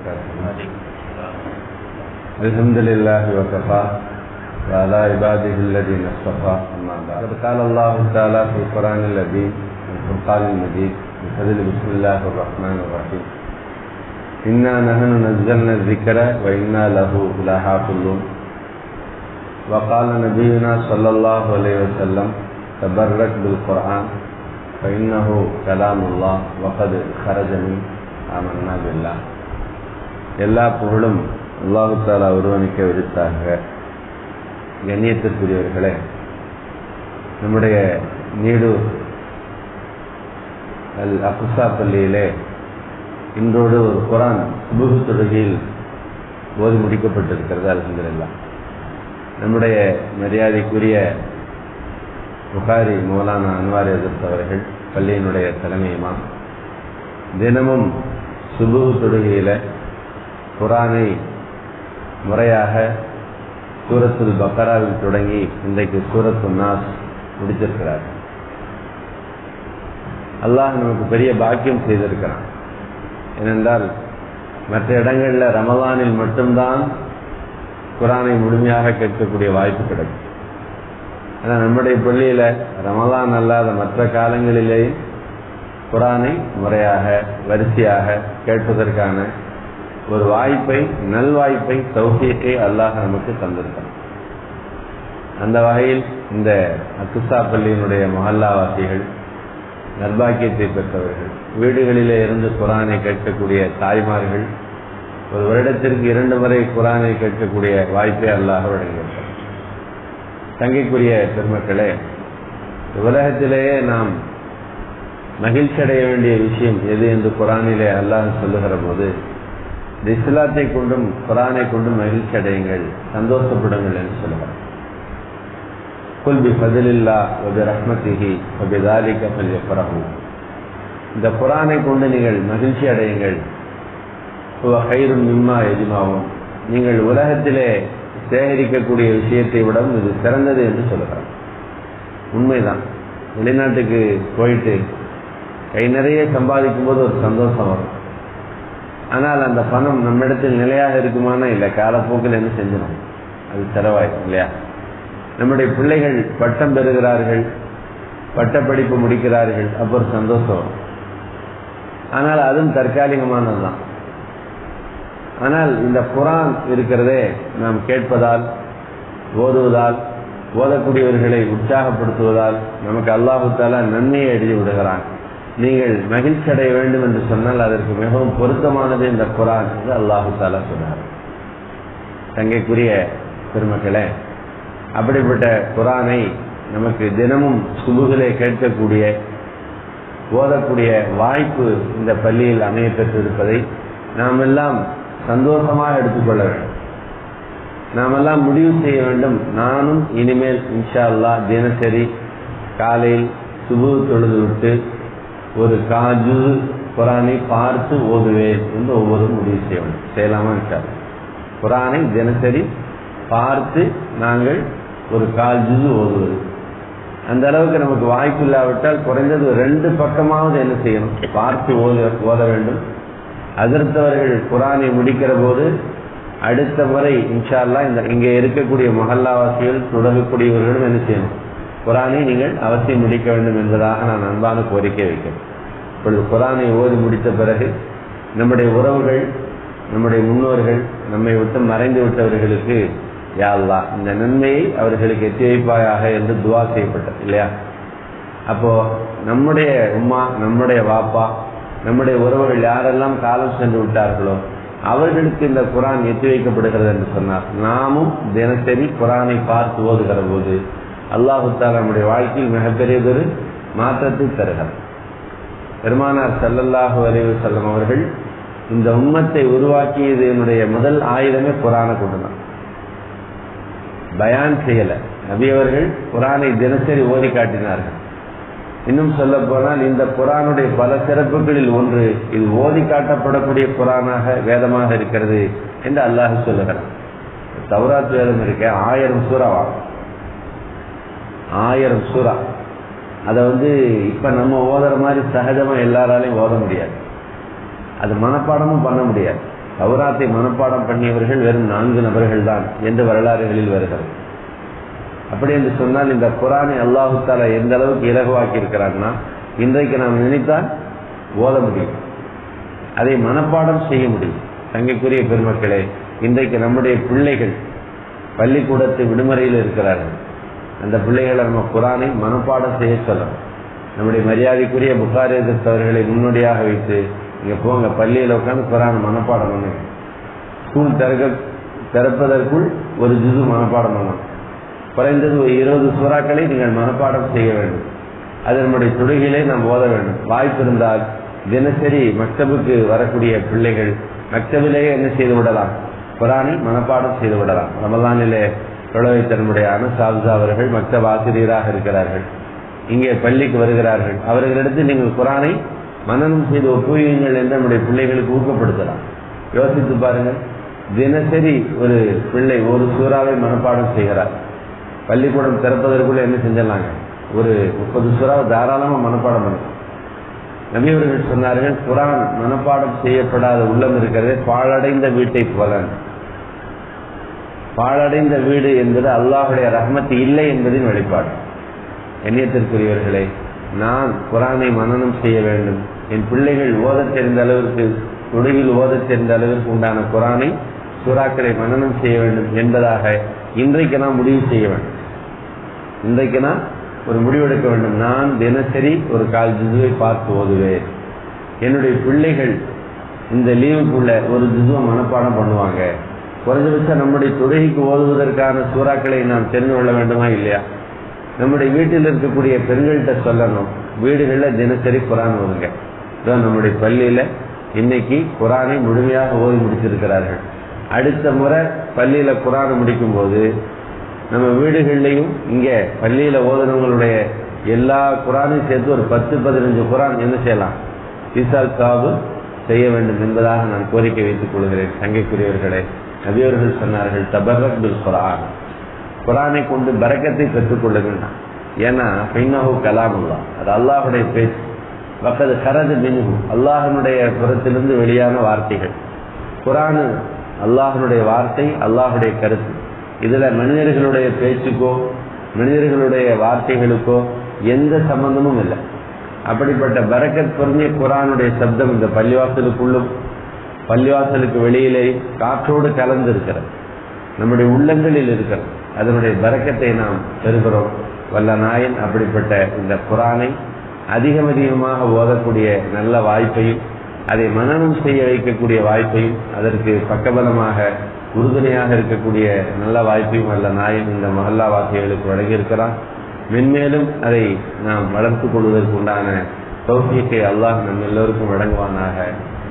وبركاته. الحمد لله وكفى. وعلى عباده الذين اصطفى. أما بعد. قال الله تعالى في القرآن العظيم والفرقان المجيد بفضل بسم الله الرحمن الرحيم. إنا نحن نزلنا الذكر وإنا له لحافظون وقال نبينا صلى الله عليه وسلم تبرك بالقرآن فإنه كلام الله وقد خرج من آمنا بالله. எல்லா புகழும் அல்லாஹு தாலா ஒருவனுக்க விடுத்தாக கண்ணியத்திற்குரியவர்களே நம்முடைய நீடூர் அல் அக்குசா பள்ளியிலே இன்றோடு ஒரு குரான் சுபுகு தொழுகையில் ஓதி முடிக்கப்பட்டிருக்கிறது அலமதுல்லா நம்முடைய மரியாதைக்குரிய புகாரி மௌலானா அன்வாரி அசத் அவர்கள் பள்ளியினுடைய தலைமையுமா தினமும் சுபுகு தொழுகையில் குரானை முறையாக சூரத்துல் பக்கராவில் தொடங்கி இன்றைக்கு சூரத்து நாஸ் முடித்திருக்கிறார். அல்லாஹ் நமக்கு பெரிய பாக்கியம் செய்திருக்கிறான். ஏனென்றால் மற்ற இடங்களில் ரமதானில் மட்டும்தான் குரானை முழுமையாக கேட்கக்கூடிய வாய்ப்பு கிடைக்கும். ஆனால் நம்முடைய பள்ளியில் ரமதான் அல்லாத மற்ற காலங்களிலேயும் குரானை முறையாக வரிசையாக கேட்பதற்கான ஒரு வாய்ப்பை நல்வாய்ப்பை தௌசியத்தை அல்லாஹ் நமக்கு தந்திருக்கான். அந்த வகையில் இந்த அக்குசா பள்ளியினுடைய மஹல்லாவாசிகள் நர்பாக்கியத்தை பெற்றவர்கள் வீடுகளிலே இருந்து குரானை கேட்கக்கூடிய தாய்மார்கள் ஒரு வருடத்திற்கு இரண்டு முறை குரானை கேட்கக்கூடிய வாய்ப்பை அல்லாஹ் வழங்கியிருக்கிறார் தங்கைக்குரிய பெருமக்களே உலகத்திலேயே நாம் மகிழ்ச்சி அடைய வேண்டிய விஷயம் எது என்று குரானிலே அல்லாஹ் சொல்லுகிற போது இந்த இஸ்லாத்தை கொண்டும் குரானை கொண்டும் மகிழ்ச்சி அடையுங்கள் சந்தோஷப்படுங்கள் என்று சொல்லுவார். குல் பி பதிலில்லா ஒபி ரஹ்மத்திஹி ஒபி தாலிக பல்ய புறகு இந்த குரானை கொண்டு நீங்கள் மகிழ்ச்சி அடையுங்கள் ஹைரும் மிம்மா எஜிமாவும் நீங்கள் உலகத்திலே சேகரிக்கக்கூடிய விஷயத்தை விட இது சிறந்தது என்று சொல்கிறார் உண்மைதான். வெளிநாட்டுக்கு போயிட்டு கை நிறைய சம்பாதிக்கும் போது ஒரு சந்தோஷம் வரும். ஆனால் அந்த பணம் நம்மிடத்தில் நிலையாக இருக்குமானா இல்லை? காலப்போக்கில் என்ன செஞ்சிடும் அது செலவாயிடும் இல்லையா? நம்முடைய பிள்ளைகள் பட்டம் பெறுகிறார்கள் பட்ட படிப்பு முடிக்கிறார்கள் அப்போ ஒரு சந்தோஷம் ஆனால் அதுவும் தற்காலிகமானது தான் ஆனால் இந்த குரான் இருக்கிறதே நாம் கேட்பதால் ஓதுவதால் ஓதக்கூடியவர்களை உற்சாகப்படுத்துவதால் நமக்கு அல்லாஹு தாலா நன்மையை எழுதி விடுகிறான். நீங்கள் மகிழ்ச்சி அடைய வேண்டும் என்று சொன்னால் அதற்கு மிகவும் பொருத்தமானது இந்த குரான் என்று அல்லாஹு தாலா சொன்னார். தங்கைக்குரிய பெருமக்களே அப்படிப்பட்ட குரானை நமக்கு தினமும் சுபுகளை கேட்கக்கூடிய ஓதக்கூடிய வாய்ப்பு இந்த பள்ளியில் அமைய பெற்றிருப்பதை நாம் எல்லாம் சந்தோஷமாக எடுத்துக்கொள்ள வேண்டும். நாமெல்லாம் முடிவு செய்ய வேண்டும். நானும் இனிமேல் இன்ஷா அல்லா தினசரி காலையில் சுபு தொழுது விட்டு ஒரு காஜு குரானை பார்த்து ஓதுவேன் என்று ஒவ்வொருவரும் முடிவு செய்ய வேண்டும் செய்யலாமா இன்ஷா குரானை தினசரி பார்த்து நாங்கள் ஒரு கால் ஜுது ஓதுவது. அந்த அளவுக்கு நமக்கு வாய்ப்பு இல்லாவிட்டால் குறைந்தது ரெண்டு பக்கமாவது என்ன செய்யணும்? பார்த்து ஓத ஓத வேண்டும். அதிர்த்தவர்கள் குரானை முடிக்கிற போது அடுத்த முறை இன்ஷால்லா இந்த இங்கே இருக்கக்கூடிய மகல்லாவாசிகள் தொடங்கக்கூடியவர்களும் என்ன செய்யணும்? குரானை நீங்கள் அவசியம் முடிக்க வேண்டும் என்பதாக நான் அன்பான கோரிக்கை வைக்கிறேன். இப்பொழுது குரானை ஓதி முடித்த பிறகு நம்முடைய உறவுகள் நம்முடைய முன்னோர்கள் நம்மை விட்டு மறைந்து விட்டவர்களுக்கு யாழ்லா இந்த நன்மையை அவர்களுக்கு எத்தி வைப்பாயாக என்று துவா செய்யப்பட்டது இல்லையா? அப்போ நம்முடைய உமா நம்முடைய வாப்பா நம்முடைய உறவுகள் யாரெல்லாம் காலம் சென்று விட்டார்களோ அவர்களுக்கு இந்த குரான் எத்தி வைக்கப்படுகிறது என்று சொன்னார். நாமும் தினசரி குரானை பார்த்து ஓதுகிற போது அல்லாஹுத்தால் நம்முடைய வாழ்க்கையில் மிகப்பெரியதொரு மாற்றத்தை தருகிறார். பெருமானார் சல்லல்லாஹு அலைவு செல்லம் அவர்கள் இந்த உண்மத்தை உருவாக்கியது என்னுடைய முதல் ஆயுதமே குரானை கொண்டுதான். பயான் செய்யல. நபி அவர்கள் குரானை தினசரி ஓதி காட்டினார்கள். இன்னும் சொல்ல போனால் இந்த குரானுடைய பல சிறப்புகளில் ஒன்று இது ஓதி காட்டப்படக்கூடிய குரானாக வேதமாக இருக்கிறது என்று அல்லாஹ் சொல்லுகிறான். தௌராத் வேதம் இருக்க ஆயிரம் சூறாவாகும். ஆயிரம் சூறா. அதை வந்து இப்போ நம்ம ஓதுற மாதிரி சகஜமாக எல்லாராலையும் ஓத முடியாது. அது மனப்பாடமும் பண்ண முடியாது. சௌராத்தை மனப்பாடம் பண்ணியவர்கள் வெறும் நான்கு நபர்கள் தான் எந்த வரலாறுகளில் வருகிறது. அப்படி என்று சொன்னால் இந்த குரானை அல்லாஹு எந்த அளவுக்கு இலகுவாக்கி இருக்கிறாங்கன்னா இன்றைக்கு நாம் நினைத்தால் ஓத முடியும். அதை மனப்பாடம் செய்ய முடியும். தங்கைக்குரிய பெருமக்களே இன்றைக்கு நம்முடைய பிள்ளைகள் பள்ளிக்கூடத்து விடுமுறையில் இருக்கிறார்கள். அந்த பிள்ளைகளை நம்ம குரானை மனப்பாடம் செய்ய சொல்லணும். நம்முடைய மரியாதைக்குரிய புகார் எதிர்த்தவர்களை முன்னோடியாக வைத்து இங்கே போங்க பள்ளியில் உட்காந்து குரான் மனப்பாடம் பண்ணுங்க ஸ்கூல் திறக்க திறப்பதற்குள் ஒரு ஜிது மனப்பாடம் பண்ணணும். குறைந்தது ஒரு இருபது சூறாக்களை நீங்கள் மனப்பாடம் செய்ய வேண்டும். அது நம்முடைய தொழுகையிலே நாம் ஓத வேண்டும். வாய்ப்பு இருந்தால் தினசரி மக்தபுக்கு வரக்கூடிய பிள்ளைகள் மக்தபிலேயே என்ன செய்து விடலாம்? குரானை மனப்பாடம் செய்து விடலாம். ரமலானிலே தொழவைத்த தன்முடையான அனசாப்சா அவர்கள் மற்ற ஆசிரியராக இருக்கிறார்கள். இங்கே பள்ளிக்கு வருகிறார்கள். அவர்களிடத்தில் நீங்கள் குரானை மனநம் செய்து ஒப்புவீங்கள் என்று நம்முடைய பிள்ளைகளுக்கு ஊக்கப்படுத்தலாம். யோசித்து பாருங்கள். தினசரி ஒரு பிள்ளை ஒரு சூறாவை மனப்பாடம் செய்கிறார். பள்ளிக்கூடம் திறப்பதற்குள்ள என்ன செஞ்சிடலாங்க? ஒரு முப்பது சூறாவை தாராளமாக மனப்பாடம் பண்ணலாம். நபியவர்கள் சொன்னார்கள் குரான் மனப்பாடம் செய்யப்படாத உள்ளம் இருக்கிறதே பாழடைந்த வீட்டை போல. பாழடைந்த வீடு என்பது அல்லாஹுடைய ரஹமத்து இல்லை என்பதின் வெளிப்பாடு. எண்ணியத்திற்குரியவர்களே நான் குரானை மனனம் செய்ய வேண்டும். என் பிள்ளைகள் ஓதத் தெரிந்த அளவிற்கு தொடுவில் ஓத தெரிந்த அளவிற்கு உண்டான குரானை சுறாக்களை மனனம் செய்ய வேண்டும் என்பதாக இன்றைக்கு நான் முடிவு செய்ய வேண்டும். இன்றைக்கு நான் ஒரு முடிவெடுக்க வேண்டும். நான் தினசரி ஒரு கால் ஜிசுவை பார்த்து ஓதுவேன். என்னுடைய பிள்ளைகள் இந்த லீவுக்குள்ள ஒரு ஜிசுவை மனப்பாடம் பண்ணுவாங்க. குறைஞ்சபட்சம் நம்முடைய துறைக்கு ஓதுவதற்கான சூறாக்களை நாம் தெரிந்து கொள்ள வேண்டுமா இல்லையா? நம்முடைய வீட்டில் இருக்கக்கூடிய பெண்கள்கிட்ட சொல்லணும். வீடுகளில் தினசரி குரான் ஓதுங்க. இதான் நம்முடைய பள்ளியில் இன்னைக்கு குரானை முழுமையாக ஓதி முடிச்சிருக்கிறார்கள். அடுத்த முறை பள்ளியில் குரானை முடிக்கும் போது நம்ம வீடுகள்லையும் இங்கே பள்ளியில் ஓதுனவங்களுடைய எல்லா குரானையும் சேர்த்து ஒரு பத்து பதினஞ்சு குரான் என்ன செய்யலாம்? இசால் சாபு செய்ய வேண்டும் என்பதாக நான் கோரிக்கை வைத்துக் கொள்கிறேன். தங்கைக்குரியவர்களே நபியவர்கள் சொன்னார்கள் தபர்ரக் பில் குரான் குரானை கொண்டு பரக்கத்தை பெற்றுக் கொள்ளுங்கள் ஏன்னா பின்னஹு கலாமுல்லா அது அல்லாஹுடைய பேச்சு. வக்கது கரது மின்ஹு. அல்லாஹனுடைய புறத்திலிருந்து வெளியான வார்த்தைகள். குரானு அல்லாஹனுடைய வார்த்தை அல்லாஹுடைய கருத்து. இதுல மனிதர்களுடைய பேச்சுக்கோ மனிதர்களுடைய வார்த்தைகளுக்கோ எந்த சம்பந்தமும் இல்லை. அப்படிப்பட்ட பரக்கத் பொருந்திய குரானுடைய சப்தம் இந்த பள்ளிவாசலுக்குள்ளும் பள்ளிவாசலுக்கு வெளியிலே காற்றோடு கலந்து இருக்கிறது நம்முடைய உள்ளங்களில் இருக்கிறது. அதனுடைய பறக்கத்தை நாம் பெறுகிறோம். வல்ல நாயன் அப்படிப்பட்ட இந்த குரானை அதிகம் அதிகமாக ஓதக்கூடிய நல்ல வாய்ப்பையும் அதை மனநம் செய்ய வைக்கக்கூடிய வாய்ப்பையும் அதற்கு பக்கபலமாக உறுதுணையாக இருக்கக்கூடிய நல்ல வாய்ப்பையும் அல்ல நாயன் இந்த மஹல்லா வாசிகளுக்கு வழங்கியிருக்கிறான். மென்மேலும் அதை நாம் வளர்த்து கொள்வதற்கு உண்டான தௌஃபியத்தை அல்லாஹ் நம் எல்லோருக்கும் வழங்குவானாக.